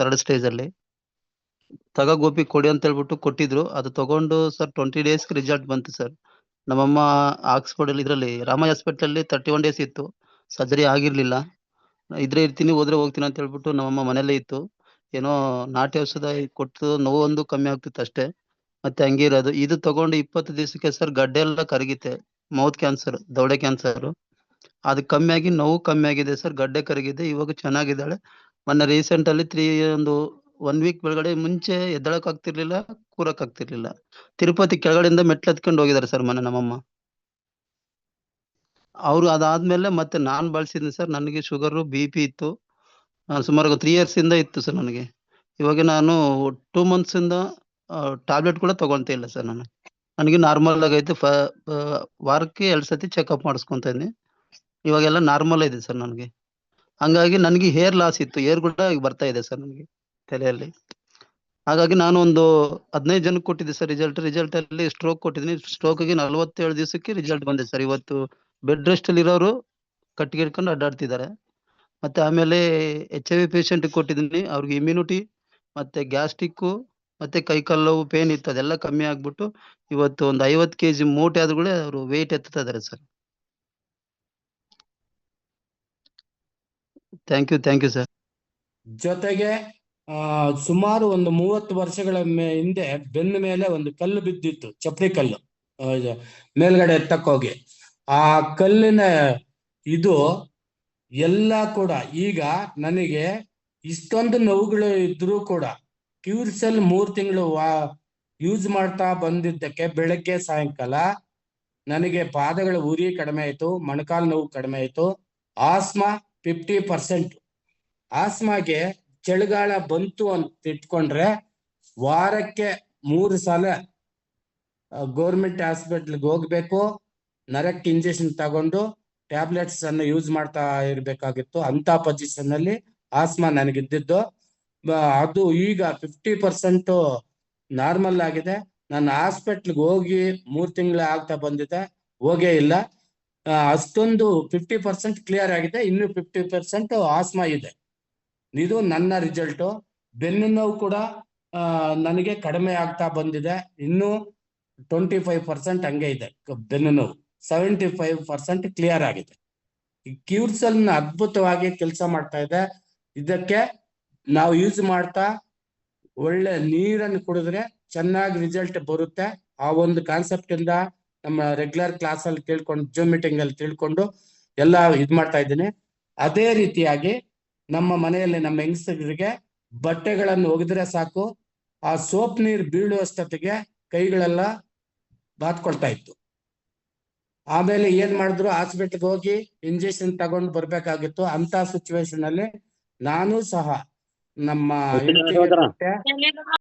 Third stage ಅಲ್ಲಿ. ತಗ ಗೋಪಿ ಕೊಡಿ ಅಂತ ಹೇಳ್ಬಿಟ್ಟು ಕೊಟ್ಟಿದ್ರು. ಅದು ತಗೊಂಡು ಸರ್ ಟ್ವೆಂಟಿ ಡೇಸ್ ರಿಸಲ್ಟ್ ಬಂತು ಸರ್ ನಮ್ಮಮ್ಮ ಆಕ್ಸ್ಫೋರ್ಡ್ ಅಲ್ಲಿ ಇದರಲ್ಲಿ, ರಾಮಯ್ಯ ಹಾಸ್ಪಿಟಲ್ ಅಲ್ಲಿ ತರ್ಟಿ ಒನ್ ಡೇಸ್ ಇತ್ತು. ಸರ್ಜರಿ ಆಗಿರ್ಲಿಲ್ಲ. ಇದ್ರೆ ಇರ್ತೀನಿ, ಹೋದ್ರೆ ಹೋಗ್ತೀನಿ ಅಂತ ಹೇಳ್ಬಿಟ್ಟು ನಮ್ಮಮ್ಮ ಮನೆಯಲ್ಲೇ ಇತ್ತು. ಏನೋ ನಾಟಿ ಔಷಧ ಕೊಟ್ಟು ನೋವು ಒಂದು ಕಮ್ಮಿ ಆಗ್ತಿತ್ತು ಅಷ್ಟೇ. ಮತ್ತೆ ಹಂಗೆ ಇರೋದು. ಇದು ತಗೊಂಡು ಇಪ್ಪತ್ತು ದಿವಸಕ್ಕೆ ಸರ್ ಗಡ್ಡೆ ಎಲ್ಲ ಕರಗಿತೆ ಮೌತ್ ಕ್ಯಾನ್ಸರ್ ದೌಡೆ ಕ್ಯಾನ್ಸರ್ ಅದು ಕಮ್ಮಿ ಆಗಿ ನೋವು ಕಮ್ಮಿ ಆಗಿದೆ ಸರ್ ಗಡ್ಡೆ ಕರಗಿದೆ. ಇವಾಗ ಚೆನ್ನಾಗಿದ್ದಾಳೆ. ಮೊನ್ನೆ ರೀಸೆಂಟ್ ಅಲ್ಲಿ ತ್ರೀ ಒಂದು ಒನ್ ವೀಕ್ ಒಳಗಡೆ ಮುಂಚೆ ಎದ್ದಳಕ್ ಆಗ್ತಿರ್ಲಿಲ್ಲ, ಕೂರಕ್ ಆಗ್ತಿರ್ಲಿಲ್ಲ. ತಿರುಪತಿ ಕೆಳಗಡೆಯಿಂದ ಮೆಟ್ಲು ಹತ್ಕೊಂಡು ಹೋಗಿದಾರೆ ಸರ್ ಮೊನ್ನೆ ನಮ್ಮಮ್ಮ. ಅವ್ರು ಅದಾದ್ಮೇಲೆ ಮತ್ತೆ ನಾನ್ ಬಳಸಿದ್ನಿ ಸರ್, ನನಗೆ ಶುಗರು ಬಿ ಪಿ ಇತ್ತು. ಸುಮಾರು ತ್ರೀ ಇಯರ್ಸ್ ಇಂದ ಇತ್ತು ಸರ್ ನನಗೆ. ಇವಾಗ ನಾನು ಟೂ ಮಂತ್ಸ್ ಇಂದ ಟ್ಯಾಬ್ಲೆಟ್ ಕೂಡ ತಗೊಂತ ಇಲ್ಲ ಸರ್ ನಾನು. ನನಗೆ ನಾರ್ಮಲ್ ಆಗೈತೆ ವಾರಕ್ಕೆ ಎರಡ್ ಸತಿ ಮಾಡಿಸ್ಕೊಂತ ಇದ್ದೀನಿ ಇವಾಗೆಲ್ಲ ನಾರ್ಮಲ್ ಇದೆ ಸರ್ ನನಗೆ. ಹಂಗಾಗಿ ನನಗೆ ಹೇರ್ ಲಾಸ್ ಇತ್ತು. ಹೇರ್ ಕೂಡ ಬರ್ತಾ ಇದೆ ಸರ್ ನನಗೆ ತಲೆಯಲ್ಲಿ. ಹಾಗಾಗಿ ನಾನು ಒಂದು ಹದಿನೈದು ಜನಕ್ಕೆ ಕೊಟ್ಟಿದ್ದೆ ಸರ್ ರಿಸಲ್ಟ್ ರಿಸಲ್ಟ್ ಅಲ್ಲಿ ಸ್ಟ್ರೋಕ್ ಕೊಟ್ಟಿದ್ದೀನಿ. ಸ್ಟ್ರೋಕ್ಗೆ ನಲವತ್ತೇಳು ದಿವಸಕ್ಕೆ ರಿಸಲ್ಟ್ ಬಂದಿದೆ ಸರ್. ಇವತ್ತು ಬೆಡ್ ರೆಸ್ಟ್ ಅಲ್ಲಿ ಇರೋರು ಕಟ್ಟಿಗೆ ಇಟ್ಕೊಂಡು ಅಡ್ಡಾಡ್ತಿದ್ದಾರೆ. ಮತ್ತೆ ಆಮೇಲೆ ಎಚ್ ಐ ವಿ ಪೇಷಂಟ್ ಕೊಟ್ಟಿದ್ದೀನಿ. ಅವ್ರಿಗೆ ಇಮ್ಯುನಿಟಿ ಮತ್ತೆ ಗ್ಯಾಸ್ಟ್ರಿಕ್ ಮತ್ತೆ ಕೈ ಕಾಲು ನೋವು ಪೇನ್ ಇತ್ತು. ಅದೆಲ್ಲ ಕಮ್ಮಿ ಆಗ್ಬಿಟ್ಟು ಇವತ್ತು ಒಂದು ಐವತ್ತು ಕೆ ಜಿ ಮೂಟೆ ಆದ್ರೂ ಅವರು weight ಎತ್ತುತ್ತಾ sir. Thank you thank you sir ಜೊತೆಗೆ ಸುಮಾರು ಒಂದು ಮೂವತ್ತು ವರ್ಷಗಳ ಹಿಂದೆ ಬೆನ್ನ ಮೇಲೆ ಒಂದು ಕಲ್ಲು ಬಿದ್ದಿತ್ತು ಚಪ್ಪಡಿ ಕಲ್ಲು. ಮೇಲ್ಗಡೆ ಎತ್ತಕ್ಕೋಗಿ ಆ ಕಲ್ಲಿನ ಇದು ಎಲ್ಲ ಕೂಡ ಈಗ ನನಗೆ ಇಷ್ಟೊಂದು ನೋವುಗಳು ಇದ್ರೂ ಕೂಡ ಕ್ಯೂರ್ಸೆಲ್ ಮೂರ್ ತಿಂಗಳು ಯೂಸ್ ಮಾಡ್ತಾ ಬಂದಿದ್ದಕ್ಕೆ ಬೆಳಗ್ಗೆ ಸಾಯಂಕಾಲ ನನಗೆ ಪಾದಗಳ ಉರಿ ಕಡಿಮೆ ಆಯ್ತು, ಮೊಣಕಾಲು ನೋವು ಕಡಿಮೆ ಆಯ್ತು, ಆಸ್ಮಾ ಫಿಫ್ಟಿ ಪರ್ಸೆಂಟ್ ಆಸ್ಮಾಗೆ ಚಳಿಗಾಲ ಬಂತು ಅಂತ ಇಟ್ಕೊಂಡ್ರೆ ವಾರಕ್ಕೆ ಮೂರು ಸಲ ಗೌರ್ಮೆಂಟ್ ಹಾಸ್ಪಿಟ್ಲ್ಗೆ ಹೋಗ್ಬೇಕು ನರಕ್ ಇಂಜೆಕ್ಷನ್ ತಗೊಂಡು ಟ್ಯಾಬ್ಲೆಟ್ಸ್ ಅನ್ನು ಯೂಸ್ ಮಾಡ್ತಾ ಇರ್ಬೇಕಾಗಿತ್ತು ಅಂತ ಪೊಸಿಷನ್ ಅಲ್ಲಿ ಆಸ್ಮಾ ನನಗಿದ್ದಿದ್ದು. ಅದು ಈಗ ಫಿಫ್ಟಿ ಪರ್ಸೆಂಟ್ ನಾರ್ಮಲ್ ಆಗಿದೆ. ನಾನು ಹಾಸ್ಪಿಟ್ಲ್ಗೆ ಹೋಗಿ ಮೂರು ತಿಂಗಳ ಆಗ್ತಾ ಬಂದಿದೆ. ಹೋಗೇ ಇಲ್ಲ. ಅಷ್ಟೊಂದು ಫಿಫ್ಟಿ ಪರ್ಸೆಂಟ್ ಕ್ಲಿಯರ್ ಆಗಿದೆ, ಇನ್ನು ಫಿಫ್ಟಿ ಪರ್ಸೆಂಟ್ ಆಸ್ಮಾ ಇದೆ. ಇದು ನನ್ನ ರಿಸಲ್ಟು ಬೆನ್ನು ನೋವು ಕೂಡ ನನಗೆ ಕಡಿಮೆ ಆಗ್ತಾ ಬಂದಿದೆ. ಇನ್ನು ಟ್ವೆಂಟಿ ಫೈವ್ ಪರ್ಸೆಂಟ್ ಹಂಗೆ ಇದೆ, ಬೆನ್ನು ನೋವು. ಸೆವೆಂಟಿ ಫೈವ್ ಪರ್ಸೆಂಟ್ ಕ್ಲಿಯರ್ ಆಗಿದೆ ಕ್ಯೂರ್ಸಲ್ ಅದ್ಭುತವಾಗಿ ಕೆಲಸ ಮಾಡ್ತಾ ಇದೆ. ಇದಕ್ಕೆ ನಾವು ಯೂಸ್ ಮಾಡ್ತಾ ಒಳ್ಳೆ ನೀರನ್ನು ಕುಡಿದ್ರೆ ಚೆನ್ನಾಗಿ ರಿಸಲ್ಟ್ ಬರುತ್ತೆ. ಆ ಒಂದು ಕಾನ್ಸೆಪ್ಟ್ ಇಂದ ನಮ್ಮ ರೆಗ್ಯುಲರ್ ಕ್ಲಾಸ್ ಅಲ್ಲಿ ತಿಳ್ಕೊಂಡು ಜೂಮ್ ಮೀಟಿಂಗ್ ಅಲ್ಲಿ ತಿಳ್ಕೊಂಡು ಎಲ್ಲ ಇದ್ ಮಾಡ್ತಾ ಇದ್ದೀನಿ. ಅದೇ ರೀತಿಯಾಗಿ ನಮ್ಮ ಮನೆಯಲ್ಲಿ ನಮ್ಮ ಹೆಂಗಸರಿಗೆ ಬಟ್ಟೆಗಳನ್ನು ಒಗೆದ್ರೆ ಸಾಕು. ಆ ಸೋಪ್ ನೀರು ಬೀಳುವಷ್ಟೊತ್ತಿಗೆ ಕೈಗಳೆಲ್ಲ ಬಾತ್ಕೊಳ್ತಾ ಇತ್ತು. ಆಮೇಲೆ ಏನ್ ಮಾಡಿದ್ರು ಹಾಸ್ಪಿಟ್ಲ್ಗೆ ಹೋಗಿ ಇಂಜೆಕ್ಷನ್ ತಗೊಂಡು ಬರ್ಬೇಕಾಗಿತ್ತು. ಅಂತ ಸಿಚುವೇಶನ್ ಅಲ್ಲಿ ನಾನು ಸಹ ನಮ್ಮ.